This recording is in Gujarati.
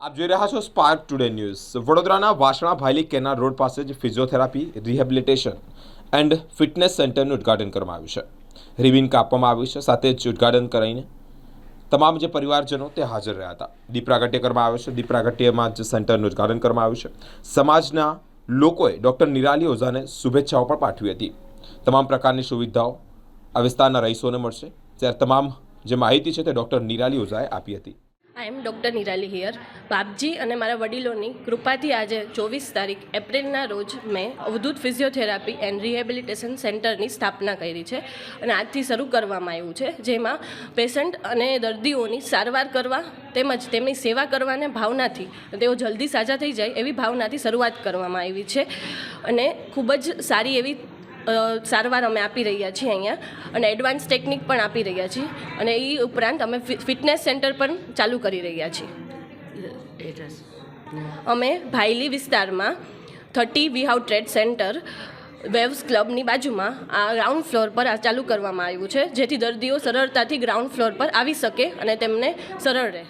આપ જોઈ રહ્યા છો સ્પાર્ક ટુડે ન્યૂઝ વડોદરાના વાસણા ભાયલી કેનાલ રોડ પાસે જ ફિઝિયોથેરાપી રિહેબિલિટેશન એન્ડ ફિટનેસ સેન્ટરનું ઉદ્ઘાટન કરવામાં આવ્યું છે. રિબિન કાપવામાં આવ્યું છે. સાથે જ ઉદ્ઘાટન કરીને તમામ જે પરિવારજનો તે હાજર રહ્યા હતા. દીપ પ્રાગટ્ય કરવામાં આવ્યું છે. દીપ પ્રાગટ્યમાં જ સેન્ટરનું ઉદ્ઘાટન કરવામાં આવ્યું છે. સમાજના લોકોએ ડૉક્ટર નિરાલી ઓઝાને શુભેચ્છાઓ પણ પાઠવી હતી. તમામ પ્રકારની સુવિધાઓ આ વિસ્તારના રહીશોને મળશે. ત્યારે તમામ જે માહિતી છે તે ડૉક્ટર નિરાલી ઓઝાએ આપી હતી. I am doctor Nirali here. બાપજી અને મારા વડીલોની કૃપાથી આજે ચોવીસ તારીખ એપ્રિલના રોજ મેં અવધૂત ફિઝિયોથેરાપી એન્ડ રિહેબિલિટેશન સેન્ટરની સ્થાપના કરી છે અને આજથી શરૂ કરવામાં આવ્યું છે, જેમાં પેશન્ટ અને દર્દીઓની સારવાર કરવા તેમજ તેમની સેવા કરવાને ભાવનાથી તેઓ જલ્દી સાજા થઈ જાય એવી ભાવનાથી શરૂઆત કરવામાં આવી છે. અને ખૂબ જ સારી એવી સારવાર અમે આપી રહ્યા છીએ અહીંયા અને એડવાન્સ ટેકનિક પણ આપી રહ્યા છીએ અને એ ઉપરાંત અમે ફિટનેસ સેન્ટર પણ ચાલુ કરી રહ્યા છીએ. અમે ભાયલી વિસ્તારમાં thirty V how trade centre waves ક્લબની બાજુમાં આ ગ્રાઉન્ડ ફ્લોર પર આ ચાલુ કરવામાં આવ્યું છે, જેથી દર્દીઓ સરળતાથી ગ્રાઉન્ડ ફ્લોર પર આવી શકે અને તેમને સરળ રહે.